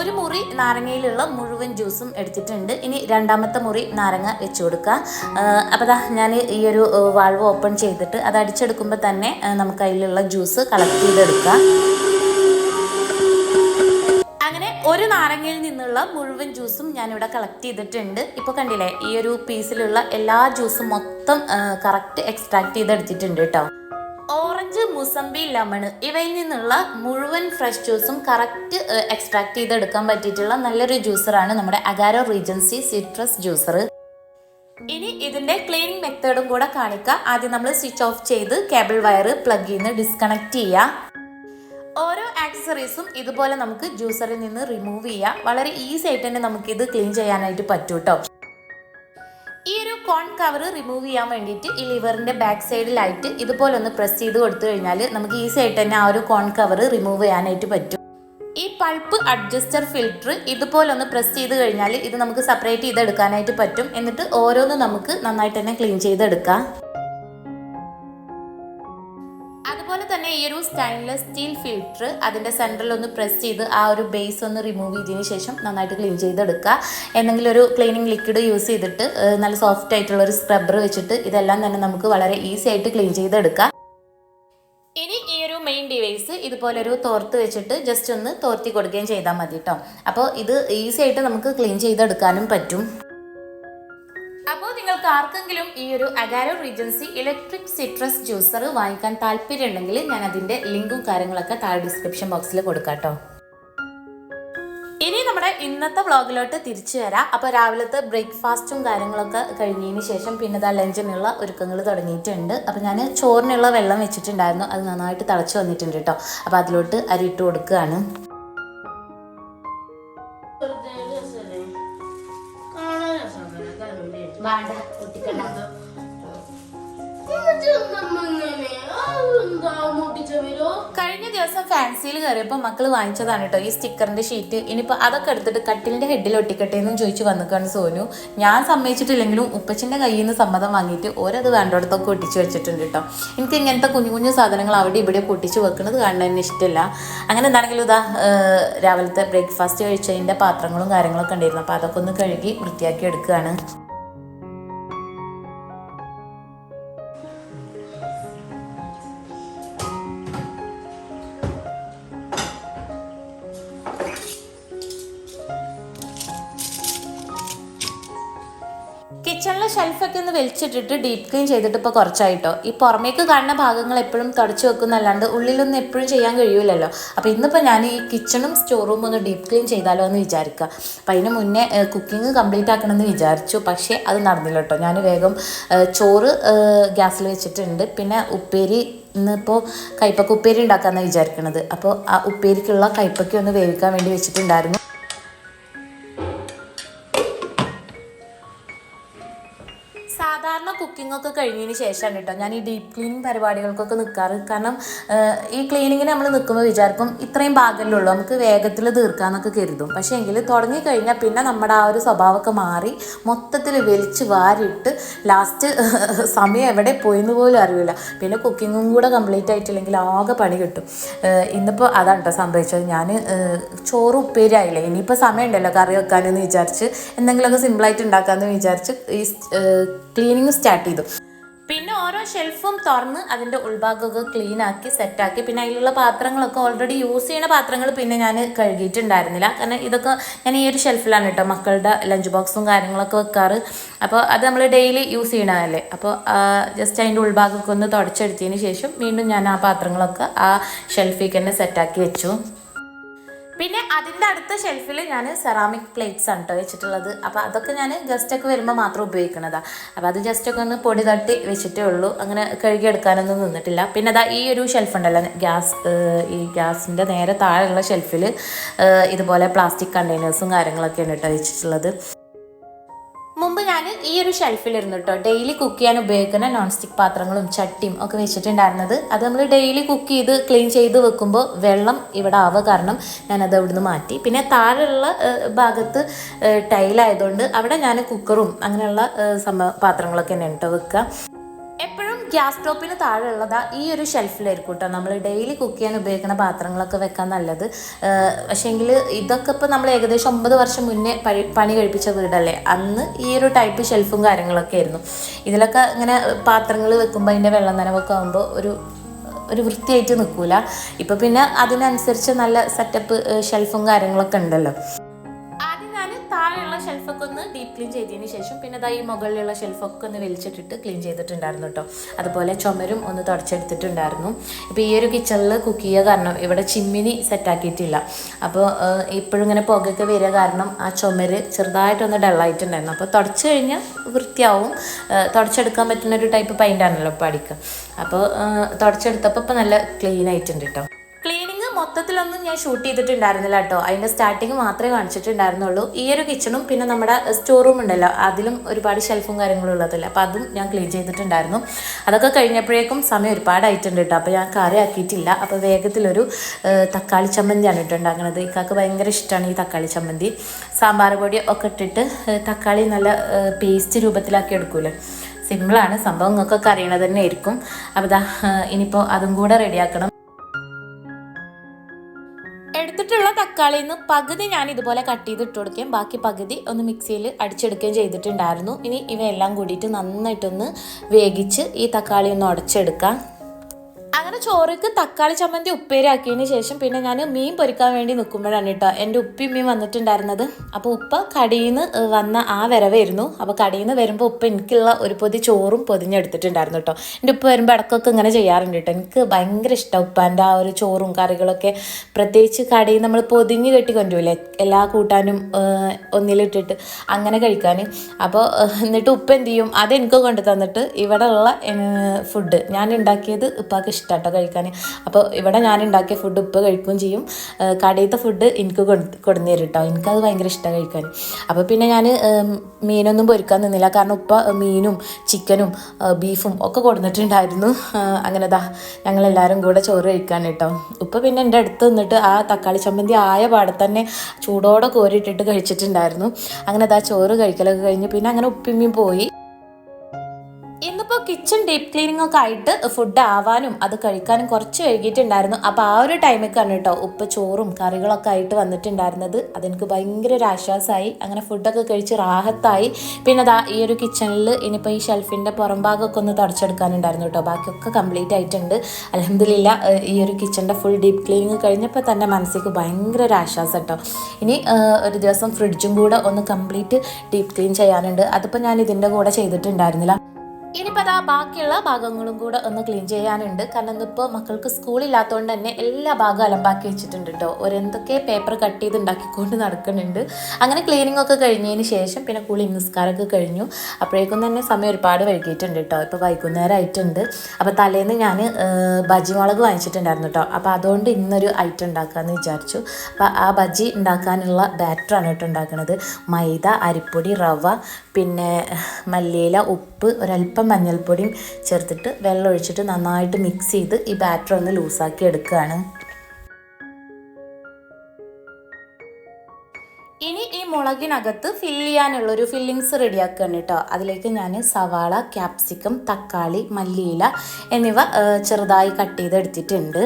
ഒരു മുറി നാരങ്ങയിലുള്ള മുഴുവൻ ജ്യൂസും എടുത്തിട്ടുണ്ട്. ഇനി രണ്ടാമത്തെ മുറി നാരങ്ങ വെച്ച് കൊടുക്കുക അപ്പോൾ ഞാൻ ഈ ഒരു വാൾവ് ഓപ്പൺ ചെയ്തിട്ട് അത് അടിച്ചെടുക്കുമ്പോൾ തന്നെ നമുക്ക് അതിലുള്ള ജ്യൂസ് കളക്ട് ചെയ്തെടുക്കാം. അങ്ങനെ ഒരു നാരങ്ങയിൽ നിന്നുള്ള മുഴുവൻ ജ്യൂസും ഞാനിവിടെ കളക്ട് ചെയ്തിട്ടുണ്ട്. ഇപ്പോൾ കണ്ടില്ലേ ഈ ഒരു പീസിലുള്ള എല്ലാ ജ്യൂസും മൊത്തം കറക്റ്റ് എക്സ്ട്രാക്ട് ചെയ്തെടുത്തിട്ടുണ്ട് കേട്ടോ ഓറഞ്ച് മുസംബി ലെമണ് ഇവയിൽ നിന്നുള്ള മുഴുവൻ ഫ്രഷ് ജ്യൂസും കറക്റ്റ് എക്സ്ട്രാക്ട് ചെയ്തെടുക്കാൻ പറ്റിയിട്ടുള്ള നല്ലൊരു ജ്യൂസറാണ് നമ്മുടെ അഗാരോ റീജൻസി സിട്രസ് ജ്യൂസർ ഇനി ഇതിന്റെ ക്ലീനിങ് മെത്തേഡും കൂടെ കാണിക്കുക ആദ്യം നമ്മൾ സ്വിച്ച് ഓഫ് ചെയ്ത് കേബിൾ വയർ പ്ലഗ് ചെയ്യുന്ന ഡിസ്കണക്ട് ചെയ്യാം. ഓരോ ആക്സസറീസും ഇതുപോലെ നമുക്ക് ജ്യൂസറിൽ നിന്ന് റിമൂവ് ചെയ്യാം. വളരെ ഈസി ആയിട്ട് തന്നെ നമുക്ക് ഇത് ക്ലീൻ ചെയ്യാനായിട്ട് പറ്റും കേട്ടോ ഈ ഒരു കോൺ കവർ റിമൂവ് ചെയ്യാൻ വേണ്ടിയിട്ട് ഈ ലിവറിന്റെ ബാക്ക് സൈഡിലായിട്ട് ഇതുപോലെ ഒന്ന് പ്രസ് ചെയ്ത് കൊടുത്തു കഴിഞ്ഞാൽ നമുക്ക് ഈസി ആയിട്ട് തന്നെ ആ ഒരു കോൺ കവർ റിമൂവ് ചെയ്യാനായിട്ട് പറ്റും. ഈ പൾപ്പ് അഡ്ജസ്റ്റർ ഫിൽറ്റർ ഇതുപോലെ ഒന്ന് പ്രസ് ചെയ്ത് കഴിഞ്ഞാൽ ഇത് നമുക്ക് സെപ്പറേറ്റ് ചെയ്തെടുക്കാനായിട്ട് പറ്റും. എന്നിട്ട് ഓരോന്ന് നമുക്ക് നന്നായിട്ട് തന്നെ ക്ലീൻ ചെയ്തെടുക്കാം. തന്നെ ഈ ഒരു സ്റ്റൈൻലെസ് സ്റ്റീൽ ഫിൽറ്റർ അതിന്റെ സെന്ററിൽ ഒന്ന് പ്രസ് ചെയ്ത് ആ ഒരു ബേസ് ഒന്ന് റിമൂവ് ചെയ്തതിന് ശേഷം നന്നായിട്ട് ക്ലീൻ ചെയ്തെടുക്കുക. എന്തെങ്കിലും ഒരു ക്ലീനിങ് ലിക്വിഡ് യൂസ് ചെയ്തിട്ട് നല്ല സോഫ്റ്റ് ആയിട്ടുള്ള ഒരു സ്ക്രബ്ബർ വെച്ചിട്ട് ഇതെല്ലാം തന്നെ നമുക്ക് വളരെ ഈസി ആയിട്ട് ക്ലീൻ ചെയ്തെടുക്കാം. ഇനി ഈ ഒരു മെയിൻ ഡിവൈസ് ഇതുപോലെ ഒരു തോർത്ത് വെച്ചിട്ട് ജസ്റ്റ് ഒന്ന് തോർത്തി കൊടുക്കുകയും ചെയ്താൽ മതി കേട്ടോ അപ്പോൾ ഇത് ഈസി ആയിട്ട് നമുക്ക് ക്ലീൻ ചെയ്തെടുക്കാനും പറ്റും. നിങ്ങൾക്ക് ആർക്കെങ്കിലും ഈ ഒരു Agaro regency electric citrus juicer വാങ്ങിക്കാൻ താല്പര്യമുണ്ടെങ്കിൽ ഞാൻ അതിന്റെ ലിങ്കും കാര്യങ്ങളൊക്കെ താഴെ ഡിസ്ക്രിപ്ഷൻ ബോക്സിൽ കൊടുക്കാട്ടോ ഇനി നമ്മുടെ ഇന്നത്തെ വ്ളോഗിലോട്ട് തിരിച്ചു വരാം. അപ്പോൾ രാവിലത്തെ ബ്രേക്ക്ഫാസ്റ്റും കാര്യങ്ങളൊക്കെ കഴിഞ്ഞതിന് ശേഷം പിന്നെ ഇതാ ലഞ്ചിനുള്ള ഒരുക്കങ്ങൾ തുടങ്ങിയിട്ടുണ്ട്. അപ്പോൾ ഞാൻ ചോറിനുള്ള വെള്ളം വെച്ചിട്ടുണ്ടായിരുന്നു. അത് നന്നായിട്ട് തിളച്ച് വന്നിട്ടുണ്ട് കേട്ടോ. അപ്പോൾ അതിലോട്ട് അരി ഇട്ട് കൊടുക്കുകയാണ്. കഴിഞ്ഞ ദിവസം ഫാൻസിയിൽ കയറിയപ്പോൾ മക്കൾ വാങ്ങിച്ചതാണ് കേട്ടോ ഈ സ്റ്റിക്കറിന്റെ ഷീറ്റ്. ഇനിയിപ്പോൾ അതൊക്കെ എടുത്തിട്ട് കട്ടിലിന്റെ ഹെഡിൽ ഒട്ടിക്കട്ടെ എന്നും ചോദിച്ചു വന്നിക്കാണ് സോനു. ഞാൻ സമ്മതിച്ചിട്ടില്ലെങ്കിലും ഉപ്പച്ചിന്റെ കയ്യിൽ നിന്ന് സമ്മതം വാങ്ങിയിട്ട് ഓരത് വേണ്ടടത്തൊക്കെ ഒട്ടിച്ചു വെച്ചിട്ടുണ്ട് കേട്ടോ എനിക്ക് ഇങ്ങനത്തെ കുഞ്ഞു കുഞ്ഞു സാധനങ്ങൾ അവിടെ ഇവിടെ പൊട്ടിച്ചു വെക്കുന്നത് കാണാൻ തന്നെ ഇഷ്ടമില്ല അങ്ങനെ എന്താണെങ്കിലും ഇതാ രാവിലത്തെ ബ്രേക്ക്ഫാസ്റ്റ് കഴിച്ചതിന്റെ പാത്രങ്ങളും കാര്യങ്ങളൊക്കെ ഉണ്ടായിരുന്നു. അപ്പോൾ അതൊക്കെ ഒന്ന് കഴുകി വൃത്തിയാക്കി എടുക്കുകയാണ്. ഷെൽഫൊക്കെ ഡീപ് ക്ലീൻ ചെയ്തിട്ട് ഇപ്പോൾ കുറച്ചായിട്ടോ. ഈ പുറമേക്ക് കാണുന്ന ഭാഗങ്ങൾ എപ്പോഴും തുടച്ചു വെക്കുന്നല്ലാണ്ട് ഉള്ളിലൊന്നും എപ്പോഴും ചെയ്യാൻ കഴിയൂലല്ലോ. അപ്പോൾ ഇന്നിപ്പോൾ ഞാൻ ഈ കിച്ചണും സ്റ്റോർ റൂമും ഒന്ന് ഡീപ്പ് ക്ലീൻ ചെയ്താലോ എന്ന് വിചാരിക്കുക അപ്പോൾ അതിന് മുന്നേ കുക്കിംഗ് കംപ്ലീറ്റ് ആക്കണമെന്ന് വിചാരിച്ചു. പക്ഷേ അത് നടന്നില്ല കേട്ടോ ഞാൻ വേഗം ചോറ് ഗ്യാസിൽ വെച്ചിട്ടുണ്ട്. പിന്നെ ഉപ്പേരി ഇന്നിപ്പോൾ കൈപ്പക്ക ഉപ്പേരി ഉണ്ടാക്കാമെന്നാണ് വിചാരിക്കണത്. അപ്പോൾ ആ ഉപ്പേരിക്കുള്ള കൈപ്പക്ക ഒന്ന് വേവിക്കാൻ വേണ്ടി വെച്ചിട്ടുണ്ടായിരുന്നു. കുക്കിംഗ് ഒക്കെ കഴിഞ്ഞതിന് ശേഷമാണ് കേട്ടോ ഞാൻ ഈ ഡീപ് ക്ലീനിങ് പരിപാടികൾക്കൊക്കെ നിൽക്കാറ് കാരണം ഈ ക്ലീനിങ്ങിന് നമ്മൾ നിൽക്കുമ്പോൾ വിചാരിക്കും ഇത്രയും ഭാഗമല്ലേ ഉള്ളൂ. നമുക്ക് വേഗത്തിൽ തീർക്കാമെന്നൊക്കെ കരുതും. പക്ഷേ എങ്കിൽ തുടങ്ങിക്കഴിഞ്ഞാൽ പിന്നെ നമ്മുടെ ആ ഒരു സ്വഭാവമൊക്കെ മാറി മൊത്തത്തിൽ വലിച്ച് വാരിയിട്ട് ലാസ്റ്റ് സമയം എവിടെ പോയെന്ന് പോലും അറിയില്ല. പിന്നെ കുക്കിങ്ങും കൂടെ കംപ്ലീറ്റ് ആയിട്ടില്ലെങ്കിൽ ആകെ പണി കിട്ടും. ഇന്നിപ്പോൾ അതാണ് കേട്ടോ സംഭവിച്ചത്. ഞാൻ ചോറ് ഉപ്പേരി ആയില്ലേ? ഇനിയിപ്പോൾ സമയമുണ്ടല്ലോ കറി വെക്കാനെന്ന് വിചാരിച്ച് എന്തെങ്കിലുമൊക്കെ സിമ്പിളായിട്ട് ഉണ്ടാക്കാമെന്ന് വിചാരിച്ച് ഈ ക്ലീനിങ് സ്റ്റാർട്ട് ചെയ്തു. പിന്നെ ഓരോ ഷെൽഫും തുറന്ന് അതിന്റെ ഉൾഭാഗമൊക്കെ ക്ലീൻ ആക്കി സെറ്റാക്കി പിന്നെ അതിലുള്ള പാത്രങ്ങളൊക്കെ ഓൾറെഡി യൂസ് ചെയ്യുന്ന പാത്രങ്ങൾ പിന്നെ ഞാൻ കഴുകിയിട്ടുണ്ടായിരുന്നില്ല. കാരണം ഇതൊക്കെ ഞാൻ ഈ ഒരു ഷെൽഫിലാണ് കേട്ടോ മക്കളുടെ ലഞ്ച് ബോക്സും കാര്യങ്ങളൊക്കെ വെക്കാറ്. അപ്പോൾ അത് നമ്മൾ ഡെയിലി യൂസ് ചെയ്യണതല്ലേ? അപ്പോൾ ജസ്റ്റ് അതിന്റെ ഉൾഭാഗമൊക്കെ ഒന്ന് തുടച്ചെടുത്തതിന് ശേഷം വീണ്ടും ഞാൻ ആ പാത്രങ്ങളൊക്കെ ആ ഷെൽഫിൽ തന്നെ സെറ്റാക്കി വെച്ചു. പിന്നെ അതിന്റെ അടുത്ത ഷെൽഫിൽ ഞാൻ സെറാമിക് പ്ലേറ്റ്സ് ആണ് കേട്ടോ വെച്ചിട്ടുള്ളത്. അപ്പോൾ അതൊക്കെ ഞാൻ ജസ്റ്റ് ഒക്കെ വരുമ്പോൾ മാത്രം ഉപയോഗിക്കുന്നതാണ് അപ്പോൾ അത് ജസ്റ്റ് ഒക്കെ ഒന്ന് പൊടി തട്ടി വെച്ചിട്ടേ ഉള്ളൂ. അങ്ങനെ കഴുകിയെടുക്കാനൊന്നും നിന്നിട്ടില്ല. പിന്നെ അതാ ഈ ഒരു ഷെൽഫ് ഉണ്ടല്ലോ ഗ്യാസ് ഈ ഗ്യാസിന്റെ നേരെ താഴെയുള്ള ഷെൽഫിൽ ഇതുപോലെ പ്ലാസ്റ്റിക് കണ്ടെയ്നേഴ്സും കാര്യങ്ങളൊക്കെയാണ് കേട്ടോ വെച്ചിട്ടുള്ളത്. ഒരു ഷെൽഫിലിരുന്നു കേട്ടോ ഡെയിലി കുക്ക് ചെയ്യാൻ ഉപയോഗിക്കുന്ന നോൺ സ്റ്റിക്ക് പാത്രങ്ങളും ചട്ടിയും ഒക്കെ വെച്ചിട്ടുണ്ടായിരുന്നത്. അത് നമ്മൾ ഡെയിലി കുക്ക് ചെയ്ത് ക്ലീൻ ചെയ്ത് വെക്കുമ്പോൾ വെള്ളം ഇവിടെ ആവുക കാരണം ഞാനത് അവിടുന്ന് മാറ്റി. പിന്നെ താഴെയുള്ള ഭാഗത്ത് ടൈലായതുകൊണ്ട് അവിടെ ഞാൻ കുക്കറും അങ്ങനെയുള്ള സംഭവ പാത്രങ്ങളൊക്കെ തന്നെ കേട്ടോ വെക്കുക. എപ്പോഴും ഗ്യാസ് ടോപ്പിന് താഴെയുള്ളത് ഈ ഒരു ഷെൽഫിലായിരിക്കും കേട്ടോ. നമ്മൾ ഡെയിലി കുക്ക് ചെയ്യാൻ ഉപയോഗിക്കുന്ന പാത്രങ്ങളൊക്കെ വെക്കാൻ നല്ലത്. പക്ഷേങ്കിൽ ഇതൊക്കെ ഇപ്പോൾ നമ്മൾ ഏകദേശം ഒമ്പത് വർഷം മുന്നേ പഴി പണി കഴിപ്പിച്ച വീടല്ലേ? അന്ന് ഈ ഒരു ടൈപ്പ് ഷെൽഫും കാര്യങ്ങളൊക്കെ ആയിരുന്നു. ഇതിലൊക്കെ ഇങ്ങനെ പാത്രങ്ങൾ വെക്കുമ്പോൾ അതിന്റെ വെള്ളം നനവൊക്കെ ആകുമ്പോൾ ഒരു ഒരു വൃത്തിയായിട്ട് നിൽക്കില്ല ഇപ്പം പിന്നെ അതിനനുസരിച്ച് നല്ല സെറ്റപ്പ് ഷെൽഫും കാര്യങ്ങളൊക്കെ ഉണ്ടല്ലോ. ഡീപ്പ് ക്ലീൻ ചെയ്തതിന് ശേഷം പിന്നെ ദാ ഈ മുകളിലുള്ള ഷെൽഫൊക്കെ ഒന്ന് വലിച്ചിട്ടിട്ട് ക്ലീൻ ചെയ്തിട്ടുണ്ടായിരുന്നു കേട്ടോ. അതുപോലെ ചുമരും ഒന്ന് തുടച്ചെടുത്തിട്ടുണ്ടായിരുന്നു. ഇപ്പോൾ ഈ ഒരു കിച്ചണിൽ കുക്ക് ചെയ്യുക കാരണം ഇവിടെ ചിമ്മിനി സെറ്റാക്കിയിട്ടില്ല അപ്പോൾ ഇപ്പോഴും ഇങ്ങനെ പുകയൊക്കെ വരിക കാരണം ആ ചുമര് ചെറുതായിട്ടൊന്ന് ഡള്ളായിട്ടുണ്ടായിരുന്നു അപ്പോൾ തുടച്ചു കഴിഞ്ഞാൽ വൃത്തിയാവും. തുടച്ചെടുക്കാൻ പറ്റുന്ന ഒരു ടൈപ്പ് പെയിന്റാണല്ലോ ഇപ്പോൾ അടിക്കുക അപ്പോൾ തുടച്ചെടുത്തപ്പോൾ ഇപ്പോൾ നല്ല ക്ലീൻ ആയിട്ടുണ്ട് കേട്ടോ. മൊത്തത്തിലൊന്നും ഞാൻ ഷൂട്ട് ചെയ്തിട്ടുണ്ടായിരുന്നില്ല കേട്ടോ അതിന്റെ സ്റ്റാർട്ടിങ് മാത്രമേ കാണിച്ചിട്ടുണ്ടായിരുന്നുള്ളൂ. ഈ ഒരു കിച്ചണും പിന്നെ നമ്മുടെ സ്റ്റോർ റൂം ഉണ്ടല്ലോ. അതിലും ഒരുപാട് ഷെൽഫും കാര്യങ്ങളും ഉള്ളതല്ല അപ്പോൾ അതും ഞാൻ ക്ലീൻ ചെയ്തിട്ടുണ്ടായിരുന്നു. അതൊക്കെ കഴിഞ്ഞപ്പോഴേക്കും സമയം ഒരുപാടായിട്ടുണ്ട് കേട്ടോ അപ്പോൾ ഞാൻ കറി ആക്കിയിട്ടില്ല. അപ്പോൾ വേഗത്തിലൊരു തക്കാളി ചമ്മന്തിയാണ് കേട്ടോ ഉണ്ടാക്കുന്നത് ഇക്കാക്ക് ഭയങ്കര ഇഷ്ടമാണ് ഈ തക്കാളി ചമ്മന്തി. സാമ്പാർ പൊടി ഒക്കെ ഇട്ടിട്ട് തക്കാളി നല്ല പേസ്റ്റ് രൂപത്തിലാക്കി എടുക്കൂലേ. സിമ്പിളാണ് സംഭവം നിങ്ങൾക്കൊക്കെ അറിയണത് തന്നെ ആയിരിക്കും. അപ്പോൾ ഇനിയിപ്പോൾ അതും കൂടെ റെഡിയാക്കണം തക്കാളിയിൽ നിന്ന് പകുതി ഞാൻ ഇതുപോലെ കട്ട് ചെയ്ത് ഇട്ട് കൊടുക്കുകയും ബാക്കി പകുതി ഒന്ന് മിക്സിയിൽ അടിച്ചെടുക്കുകയും ചെയ്തിട്ടുണ്ടായിരുന്നു. ഇനി ഇവയെല്ലാം കൂടിയിട്ട് നന്നായിട്ടൊന്ന് വേഗിച്ച് ഈ തക്കാളി ഒന്ന് ഉടച്ചെടുക്കാം. അങ്ങനെ ചോറിക്ക് തക്കാളി ചമ്മന്തി ഉപ്പേരി ആക്കിയതിന് ശേഷം പിന്നെ ഞാൻ മീൻ പൊരിക്കാൻ വേണ്ടി നിൽക്കുമ്പോഴാണ് കേട്ടോ. എന്റെ ഉപ്പി മീൻ വന്നിട്ടുണ്ടായിരുന്നത്. അപ്പോൾ ഉപ്പ കടിയിൽ നിന്ന് വന്ന ആ വരവായിരുന്നു. അപ്പോൾ കടിയിൽ നിന്ന് വരുമ്പോൾ ഉപ്പ എനിക്കുള്ള ഒരു പൊതി ചോറും പൊതിഞ്ഞെടുത്തിട്ടുണ്ടായിരുന്നു കേട്ടോ. എന്റെ ഉപ്പ വരുമ്പോൾ ഇടക്കൊക്കെ ഇങ്ങനെ ചെയ്യാറുണ്ട് കേട്ടോ. എനിക്ക് ഭയങ്കര ഇഷ്ടം ഉപ്പാന്റെ ആ ഒരു ചോറും കറികളൊക്കെ. പ്രത്യേകിച്ച് കടിയിൽ നമ്മൾ പൊതിഞ്ഞ് കെട്ടി കൊണ്ടുപോയില്ലേ എല്ലാ കൂട്ടാനും ഒന്നിലിട്ടിട്ട് അങ്ങനെ കഴിക്കാൻ. അപ്പോൾ എന്നിട്ട് ഉപ്പ എന്ത് ചെയ്യും? അതെനിക്ക് കൊണ്ടു തന്നിട്ട് ഉള്ള ഫുഡ് ഞാൻ ഉണ്ടാക്കിയത് ഉപ്പാക്ക് ഇഷ്ടമാട്ടോ കഴിക്കാൻ. അപ്പോൾ ഇവിടെ ഞാൻ ഉണ്ടാക്കിയ ഫുഡ് ഉപ്പ് കഴിക്കുകയും ചെയ്യും. കടയിലത്തെ ഫുഡ് എനിക്ക് കൊടുന്നു തരും കേട്ടോ എനിക്കത് ഭയങ്കര ഇഷ്ടമാണ് കഴിക്കാൻ. അപ്പോൾ പിന്നെ ഞാൻ മീനൊന്നും പൊരിക്കാൻ നിന്നില്ല. കാരണം ഉപ്പ മീനും ചിക്കനും ബീഫും ഒക്കെ കൊടുത്തിട്ടുണ്ടായിരുന്നു അങ്ങനെ ദാ ഞങ്ങളെല്ലാവരും കൂടെ ചോറ് കഴിക്കാൻ കേട്ടോ ഉപ്പ പിന്നെ എന്റെ അടുത്ത് നിന്നിട്ട് ആ തക്കാളി ചമ്മന്തി ആയ പാടെ തന്നെ ചൂടോടെ കോരിയിട്ടിട്ട് കഴിച്ചിട്ടുണ്ടായിരുന്നു. അങ്ങനെ ദാ ചോറ് കഴിക്കലൊക്കെ കഴിഞ്ഞ് പിന്നെ അങ്ങനെ ഉപ്പിമ്മയും പോയി. ഇന്നിപ്പോൾ കിച്ചൺ ഡീപ്പ് ക്ലീനിങ് ഒക്കെ ആയിട്ട് ഫുഡ് ആവാനും അത് കഴിക്കാനും കുറച്ച് വൈകിട്ടുണ്ടായിരുന്നു അപ്പോൾ ആ ഒരു ടൈമൊക്കെയാണ് കേട്ടോ ഉപ്പ് ചോറും കറികളൊക്കെ ആയിട്ട് വന്നിട്ടുണ്ടായിരുന്നത്. അതെനിക്ക് ഭയങ്കര ഒരു ആശ്വാസമായി അങ്ങനെ ഫുഡൊക്കെ കഴിച്ച് റാഹത്തായി. പിന്നെ അതാ ഈ ഒരു കിച്ചണിൽ ഇനിയിപ്പോൾ ഈ ഷെൽഫിന്റെ പുറം ഭാഗമൊക്കെ ഒന്ന് തുടച്ചെടുക്കാനുണ്ടായിരുന്നു കേട്ടോ ബാക്കിയൊക്കെ കംപ്ലീറ്റ് ആയിട്ടുണ്ട്. അലഹമില്ല ഈ ഒരു കിച്ചണിന്റെ ഫുൾ ഡീപ്പ് ക്ലീനിങ് കഴിഞ്ഞപ്പോൾ തന്നെ മനസ്സിലേക്ക് ഭയങ്കര ഒരു ആശ്വാസം കേട്ടോ ഇനി ഒരു ദിവസം ഫ്രിഡ്ജും കൂടെ ഒന്ന് കംപ്ലീറ്റ് ഡീപ്പ് ക്ലീൻ ചെയ്യാനുണ്ട്. അതിപ്പോൾ ഞാൻ ഇതിന്റെ കൂടെ ചെയ്തിട്ടുണ്ടായിരുന്നില്ല. ഇനിയിപ്പോൾ ആ ബാക്കിയുള്ള ഭാഗങ്ങളും കൂടെ ഒന്ന് ക്ലീൻ ചെയ്യാനുണ്ട്. കാരണം ഇന്നിപ്പോൾ മക്കൾക്ക് സ്കൂളില്ലാത്തതുകൊണ്ട് തന്നെ എല്ലാ ഭാഗവും അലമ്പാക്കി വെച്ചിട്ടുണ്ട് കേട്ടോ ഒരെന്തൊക്കെ പേപ്പർ കട്ട് ചെയ്ത് ഉണ്ടാക്കിക്കൊണ്ട് നടക്കുന്നുണ്ട്. അങ്ങനെ ക്ലീനിങ് ഒക്കെ കഴിഞ്ഞതിന് ശേഷം പിന്നെ കുളി നിസ്കാരമൊക്കെ കഴിഞ്ഞു. അപ്പോഴേക്കും തന്നെ സമയം ഒരുപാട് വൈകിയിട്ടുണ്ട് കേട്ടോ ഇപ്പോൾ വൈകുന്നേരം ആയിട്ടുണ്ട് അപ്പോൾ തലേന്ന് ഞാൻ ബജി മുളക് വാങ്ങിച്ചിട്ടുണ്ടായിരുന്നു കേട്ടോ അപ്പോൾ അതുകൊണ്ട് ഇന്നൊരു ഐറ്റം ഉണ്ടാക്കാമെന്ന് വിചാരിച്ചു. അപ്പോൾ ആ ബജി ഉണ്ടാക്കാനുള്ള ബാറ്ററാണ് കേട്ടോ ഉണ്ടാക്കുന്നത് മൈദ അരിപ്പൊടി റവ പിന്നെ മല്ലിയില ഉപ്പ് ഒരല്പം മഞ്ഞൾപ്പൊടിയും ചേർത്തിട്ട് വെള്ളം ഒഴിച്ചിട്ട് നന്നായിട്ട് മിക്സ് ചെയ്ത് ഈ ബാറ്റർ ഒന്ന് ലൂസാക്കി എടുക്കുകയാണ് ഇനി ഈ മുളകിനകത്ത് ഫില്ല് ചെയ്യാനുള്ളൊരു ഫില്ലിങ്സ് റെഡിയാക്കുകയാണ് കേട്ടോ. അതിലേക്ക് ഞാൻ സവാള ക്യാപ്സിക്കം തക്കാളി മല്ലിയില എന്നിവ ചെറുതായി കട്ട് ചെയ്തെടുത്തിട്ടുണ്ട്.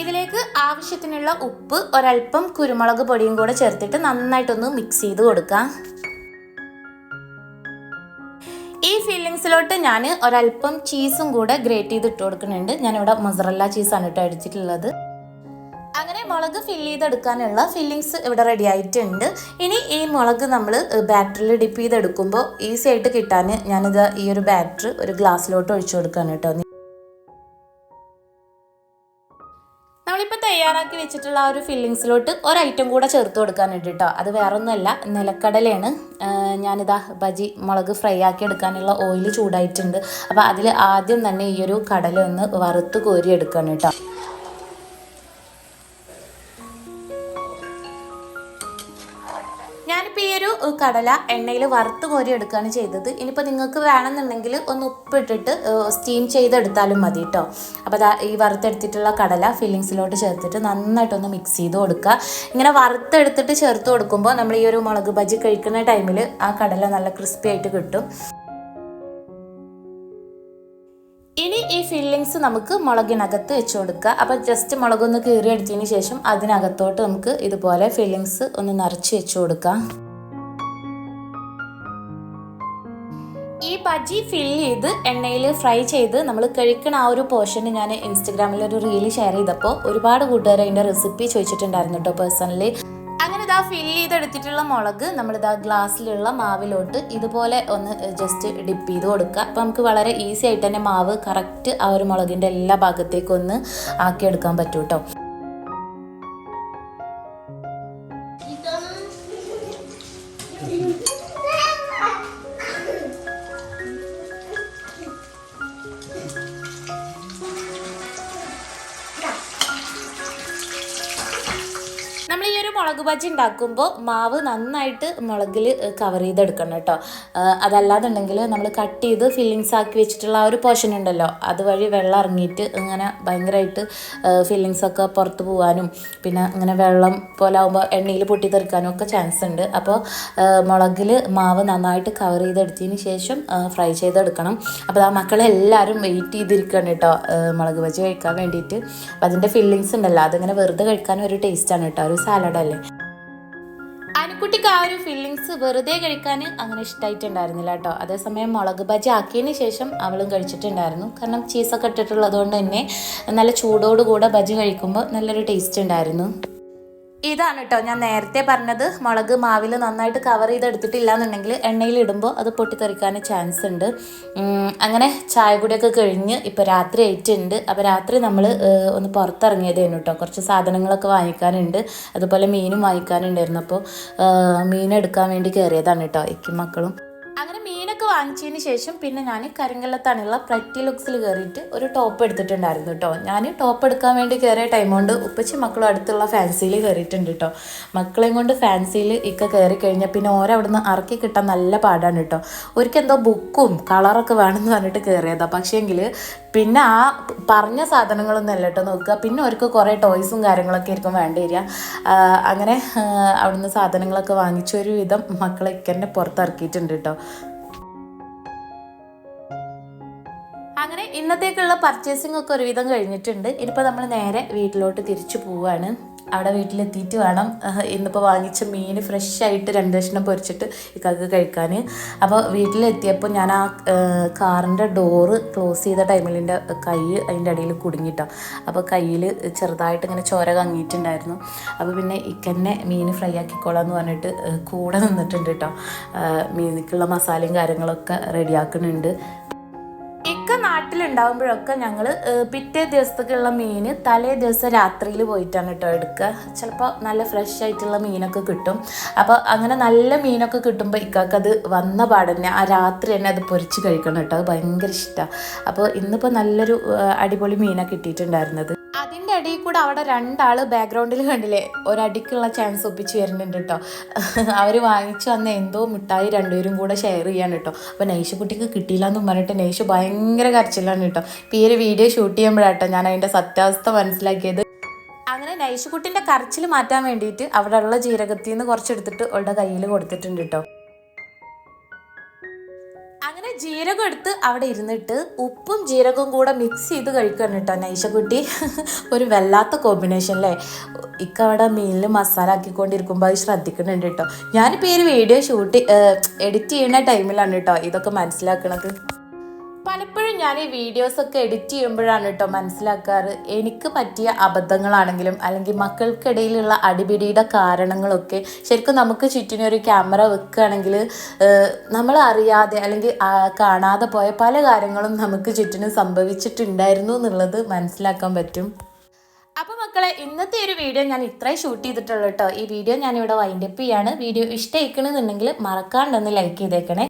ഇതിലേക്ക് ആവശ്യത്തിനുള്ള ഉപ്പ് ഒരല്പം കുരുമുളക് പൊടിയും കൂടെ ചേർത്തിട്ട് നന്നായിട്ടൊന്ന് മിക്സ് ചെയ്ത് കൊടുക്കാം. ഈ ഫീലിങ്സിലോട്ട് ഞാൻ ഒരല്പം ചീസും കൂടെ ഗ്രേറ്റ് ചെയ്ത് ഇട്ട് കൊടുക്കുന്നുണ്ട്. ഞാനിവിടെ മൊസറല്ല ചീസാണ് കേട്ടോ അടിച്ചിട്ടുള്ളത്. അങ്ങനെ മുളക് ഫില്ല് ചെയ്തെടുക്കാനുള്ള ഫില്ലിങ്സ് ഇവിടെ റെഡി ആയിട്ടുണ്ട്. ഇനി ഈ മുളക് നമ്മൾ ബാറ്ററിൽ ഡിപ്പ് ചെയ്തെടുക്കുമ്പോൾ ഈസി ആയിട്ട് കിട്ടാൻ ഞാനിത് ഈ ഒരു ബാറ്റർ ഒരു ഗ്ലാസ്സിലോട്ട് ഒഴിച്ചു കൊടുക്കുകയാണ് കേട്ടോ. തയ്യാറാക്കി വെച്ചിട്ടുള്ള ആ ഒരു ഫില്ലിങ്സിലോട്ട് ഒരു ഐറ്റം കൂടെ ചേർത്ത് കൊടുക്കാനുണ്ട് കേട്ടോ. അത് വേറൊന്നുമല്ല നിലക്കടലയാണ്. ഞാനിതാ ബജി മുളക് ഫ്രൈ ആക്കി എടുക്കാനുള്ള ഓയിൽ ചൂടായിട്ടുണ്ട്. അപ്പോൾ അതിൽ ആദ്യം തന്നെ ഈ ഒരു കടല ഒന്ന് വറുത്ത് കോരി എടുക്കണം കേട്ടോ. കടല എണ്ണയിൽ വറുത്ത് കോരി എടുക്കുകയാണ് ചെയ്തത്. ഇനിയിപ്പോൾ നിങ്ങൾക്ക് വേണമെന്നുണ്ടെങ്കിൽ ഒന്ന് ഉപ്പിട്ടിട്ട് സ്റ്റീം ചെയ്തെടുത്താലും മതി കേട്ടോ അപ്പോൾ ഈ വറുത്തെടുത്തിട്ടുള്ള കടല ഫില്ലിങ്സിലോട്ട് ചേർത്തിട്ട് നന്നായിട്ടൊന്ന് മിക്സ് ചെയ്ത് കൊടുക്കുക. ഇങ്ങനെ വറുത്തെടുത്തിട്ട് ചേർത്ത് കൊടുക്കുമ്പോൾ നമ്മൾ ഈ ഒരു മുളക് ബജി കഴിക്കുന്ന ടൈമിൽ ആ കടല നല്ല ക്രിസ്പി ആയിട്ട് കിട്ടും. ഇനി ഈ ഫില്ലിങ്സ് നമുക്ക് മുളകിനകത്ത് വെച്ച് കൊടുക്കുക. അപ്പോൾ ജസ്റ്റ് മുളകൊന്ന് കീറിയെടുത്തതിന് ശേഷം അതിനകത്തോട്ട് നമുക്ക് ഇതുപോലെ ഫില്ലിങ്സ് ഒന്ന് നിറച്ച് വെച്ച് കൊടുക്കാം. ഈ ബജി ഫിൽ ചെയ്ത് എണ്ണയിൽ ഫ്രൈ ചെയ്ത് നമ്മൾ കഴിക്കണ ആ ഒരു പോർഷൻ ഞാൻ ഇൻസ്റ്റഗ്രാമിൽ ഒരു റീൽ ഷെയർ ചെയ്തപ്പോൾ ഒരുപാട് കൂട്ടുകാർ അതിന്റെ റെസിപ്പി ചോദിച്ചിട്ടുണ്ടായിരുന്നു കേട്ടോ പേഴ്സണലി അങ്ങനെ ഇതാ ഫിൽ ചെയ്തെടുത്തിട്ടുള്ള മുളക് നമ്മളിതാ ഗ്ലാസ്സിലുള്ള മാവിലോട്ട് ഇതുപോലെ ഒന്ന് ജസ്റ്റ് ഡിപ്പ് ചെയ്ത് കൊടുക്കുക. അപ്പോൾ നമുക്ക് വളരെ ഈസി ആയിട്ട് തന്നെ മാവ് കറക്റ്റ് ആ ഒരു മുളകിന്റെ എല്ലാ ഭാഗത്തേക്കും ഒന്ന് ആക്കിയെടുക്കാൻ പറ്റും കേട്ടോ ബജി ഉണ്ടാക്കുമ്പോൾ മാവ് നന്നായിട്ട് മുളകിൽ കവർ ചെയ്തെടുക്കണം കേട്ടോ. അതല്ലാന്നുണ്ടെങ്കിൽ നമ്മൾ കട്ട് ചെയ്ത് ഫില്ലിങ്സ് ആക്കി വെച്ചിട്ടുള്ള ആ ഒരു പോർഷൻ ഉണ്ടല്ലോ. അതുവഴി വെള്ളം ഇറങ്ങിയിട്ട് ഇങ്ങനെ ഭയങ്കരമായിട്ട് ഫില്ലിങ്സ് ഒക്കെ പുറത്ത് പോകാനും പിന്നെ ഇങ്ങനെ വെള്ളം പോലെ ആകുമ്പോൾ എണ്ണയിൽ പൊട്ടിത്തെറിക്കാനും ഒക്കെ ചാൻസ് ഉണ്ട്. അപ്പോൾ മുളകിൽ മാവ് നന്നായിട്ട് കവർ ചെയ്തെടുത്തതിന് ശേഷം ഫ്രൈ ചെയ്തെടുക്കണം. അപ്പോൾ ആ മക്കളെല്ലാവരും വെയിറ്റ് ചെയ്തിരിക്കണം കേട്ടോ മുളക് ബജി കഴിക്കാൻ വേണ്ടിയിട്ട്. അപ്പം അതിന്റെ ഫില്ലിങ്സ് ഉണ്ടല്ലോ അതിങ്ങനെ വെറുതെ കഴിക്കാൻ ഒരു ടേസ്റ്റാണ് കേട്ടോ ഒരു സാലഡ് ചായക്കുട്ടിക്ക് ആ ഒരു ഫീലിങ്സ് വെറുതെ കഴിക്കാൻ അങ്ങനെ ഇഷ്ടമായിട്ടുണ്ടായിരുന്നില്ല കേട്ടോ. അതേസമയം മുളക് ബജി ആക്കിയതിന് ശേഷം അവളും കഴിച്ചിട്ടുണ്ടായിരുന്നു. കാരണം ചീസൊക്കെ ഇട്ടിട്ടുള്ളത് കൊണ്ട് തന്നെ നല്ല ചൂടോടുകൂടെ ബജി കഴിക്കുമ്പോൾ നല്ലൊരു ടേസ്റ്റ് ഉണ്ടായിരുന്നു. ഇതാണ് കേട്ടോ ഞാൻ നേരത്തെ പറഞ്ഞത് മുളക് മാവിൽ നന്നായിട്ട് കവർ ചെയ്തെടുത്തിട്ടില്ല എന്നുണ്ടെങ്കിൽ എണ്ണയിൽ ഇടുമ്പോൾ അത് പൊട്ടിത്തെറിക്കാൻ ചാൻസ് ഉണ്ട്. അങ്ങനെ ചായ കൂടിയൊക്കെ കഴിഞ്ഞ് ഇപ്പോൾ രാത്രി ആയിട്ടുണ്ട് അപ്പോൾ രാത്രി നമ്മൾ ഒന്ന് പുറത്തിറങ്ങിയതേനു കേട്ടോ കുറച്ച് സാധനങ്ങളൊക്കെ വാങ്ങിക്കാനുണ്ട്. അതുപോലെ മീനും വാങ്ങിക്കാനുണ്ടായിരുന്നു. അപ്പോൾ മീൻ എടുക്കാൻ വേണ്ടി കയറിയതാണ് കേട്ടോ എക്കും മക്കളും. അങ്ങനെ മീനൊക്കെ വാങ്ങിച്ചതിന് ശേഷം പിന്നെ ഞാൻ കരിങ്കല്ലത്താണുള്ള പ്രറ്റി ലുക്സിൽ കയറിയിട്ട് ഒരു ടോപ്പ് എടുത്തിട്ടുണ്ടായിരുന്നു കേട്ടോ ഞാൻ ടോപ്പ് എടുക്കാൻ വേണ്ടി കയറിയ ടൈം കൊണ്ട് ഉപ്പച്ചി മക്കളും അടുത്തുള്ള ഫാൻസിയിൽ കയറിയിട്ടുണ്ട് കേട്ടോ മക്കളെയും കൊണ്ട് ഫാൻസിയിൽ ഇക്ക കയറി കഴിഞ്ഞാൽ പിന്നെ ഓരോ അവിടുന്ന് ഇറക്കി കിട്ടാൻ നല്ല പാടാണ് കേട്ടോ ഒരിക്കെന്തോ ബുക്കും കളറൊക്കെ വേണമെന്ന് പറഞ്ഞിട്ട് കയറിയതാണ് പക്ഷേങ്കിൽ പിന്നെ ആ പറഞ്ഞ സാധനങ്ങളൊന്നും അല്ല കേട്ടോ നോക്കുക. പിന്നെ അവർക്ക് കുറേ ടോയ്സും കാര്യങ്ങളൊക്കെ ആയിരിക്കും വേണ്ടി വരിക. അങ്ങനെ അവിടുന്ന് സാധനങ്ങളൊക്കെ വാങ്ങിച്ചൊരു വിധം മക്കളെ ഇക്കന്നെ പുറത്തിറക്കിയിട്ടുണ്ട് കേട്ടോ അങ്ങനെ ഇന്നത്തേക്കുള്ള പർച്ചേസിംഗ് ഒക്കെ ഒരുവിധം കഴിഞ്ഞിട്ടുണ്ട്. ഇനിയിപ്പോൾ നമ്മൾ നേരെ വീട്ടിലോട്ട് തിരിച്ചു പോവാണ്. അവിടെ വീട്ടിലെത്തിയിട്ട് വേണം ഇന്നിപ്പോൾ വാങ്ങിച്ച മീൻ ഫ്രഷ് ആയിട്ട് രണ്ട് കഷ്ണം പൊരിച്ചിട്ട് ഇക്കാക്ക് കഴിക്കാൻ അപ്പോൾ വീട്ടിലെത്തിയപ്പോൾ ഞാൻ ആ കാറിന്റെ ഡോറ് ക്ലോസ് ചെയ്ത ടൈമിൽ എന്റെ കൈ അതിന്റെ ഇടയിൽ കുടുങ്ങിട്ടോ. അപ്പോൾ കയ്യിൽ ചെറുതായിട്ട് ഇങ്ങനെ ചോര കങ്ങിയിട്ടുണ്ടായിരുന്നു. അപ്പോൾ പിന്നെ ഇക്കന്നെ മീൻ ഫ്രൈ ആക്കിക്കോളാം എന്ന് പറഞ്ഞിട്ട് കൂടെ നിന്നിട്ടുണ്ട് കേട്ടോ മീനിക്കുള്ള മസാലയും കാര്യങ്ങളൊക്കെ റെഡിയാക്കുന്നുണ്ട് ഇക്ക നാട്ടിലുണ്ടാകുമ്പോഴൊക്കെ ഞങ്ങൾ പിറ്റേ ദിവസത്തേക്കുള്ള മീൻ തലേ ദിവസം രാത്രിയിൽ പോയിട്ടാണ് കേട്ടോ എടുക്കുക ചിലപ്പോൾ നല്ല ഫ്രഷ് ആയിട്ടുള്ള മീനൊക്കെ കിട്ടും. അപ്പോൾ അങ്ങനെ നല്ല മീനൊക്കെ കിട്ടുമ്പോൾ ഇക്കാക്ക് അത് വന്ന പാടന്നെ. ആ രാത്രി തന്നെ അത് പൊരിച്ച് കഴിക്കണം കേട്ടോ അത് ഭയങ്കര ഇഷ്ടമാണ് അപ്പോൾ ഇന്നിപ്പോൾ നല്ലൊരു അടിപൊളി മീനൊക്കെ കിട്ടിയിട്ടുണ്ടായിരുന്നത്. അതിന്റെ ഇടയിൽ കൂടെ അവിടെ രണ്ടാൾ ബാക്ക്ഗ്രൗണ്ടിൽ കണ്ടില്ലേ? ഒരടിക്കുള്ള ചാൻസ് ഒപ്പിച്ച് വരുന്നുണ്ട് കേട്ടോ അവർ വാങ്ങിച്ചു വന്ന എന്തോ മിഠായി രണ്ടുപേരും കൂടെ ഷെയർ ചെയ്യാൻ കേട്ടോ അപ്പോൾ നൈഷ കുട്ടിക്ക് കിട്ടിയില്ല എന്നും പറഞ്ഞിട്ട് നൈഷ ഭയങ്കര കരച്ചിലാണ് കേട്ടോ. ഇപ്പോൾ ഈ ഒരു വീഡിയോ ഷൂട്ട് ചെയ്യുമ്പോഴാട്ടോ ഞാൻ അതിന്റെ സത്യാവസ്ഥ മനസ്സിലാക്കിയത്. അങ്ങനെ നൈഷുകുട്ടിന്റെ കരച്ചിൽ മാറ്റാൻ വേണ്ടിയിട്ട് അവിടെ ഉള്ള ജീരകത്തിൽ നിന്ന് കുറച്ചെടുത്തിട്ട് അവളുടെ കയ്യിൽ കൊടുത്തിട്ടുണ്ട് കേട്ടോ. അങ്ങനെ ജീരകം എടുത്ത് അവിടെ ഇരുന്നിട്ട് ഉപ്പും ജീരകവും കൂടെ മിക്സ് ചെയ്ത് കഴിക്കണം കേട്ടോ നൈഷക്കുട്ടി ഒരു വല്ലാത്ത കോമ്പിനേഷൻ അല്ലേ ഇക്ക അവിടെ മീനിൽ മസാല ആക്കിക്കൊണ്ടിരിക്കുമ്പോൾ അത് ശ്രദ്ധിക്കുന്നുണ്ട് കേട്ടോ. ഞാനിപ്പോൾ ഈ ഒരു വീഡിയോ ഷൂട്ട് എഡിറ്റ് ചെയ്യുന്ന ടൈമിലാണ് കേട്ടോ ഇതൊക്കെ മനസ്സിലാക്കണത്. പലപ്പോഴും ഞാൻ ഈ വീഡിയോസൊക്കെ എഡിറ്റ് ചെയ്യുമ്പോഴാണ് കേട്ടോ മനസ്സിലാക്കാറ്. എനിക്ക് പറ്റിയ അബദ്ധങ്ങളാണെങ്കിലും അല്ലെങ്കിൽ മക്കൾക്കിടയിലുള്ള അടിപിടിയുടെ കാരണങ്ങളൊക്കെ ശരിക്കും നമുക്ക് ചുറ്റിനെ ഒരു ക്യാമറ വെക്കുകയാണെങ്കിൽ നമ്മൾ അറിയാതെ അല്ലെങ്കിൽ കാണാതെ പോയ പല കാര്യങ്ങളും നമുക്ക് ചുറ്റിനും സംഭവിച്ചിട്ടുണ്ടായിരുന്നു എന്നുള്ളത് മനസ്സിലാക്കാൻ പറ്റും. അപ്പോൾ മക്കളെ ഇന്നത്തെ ഒരു വീഡിയോ ഞാൻ ഇത്രയും ഷൂട്ട് ചെയ്തിട്ടുള്ളൂ കേട്ടോ ഈ വീഡിയോ ഞാനിവിടെ വൈൻഡപ്പ് ചെയ്യാണ്. വീഡിയോ ഇഷ്ടമായിക്കണമെന്നുണ്ടെങ്കിൽ മറക്കാണ്ടൊന്ന് ലൈക്ക് ചെയ്തേക്കണേ.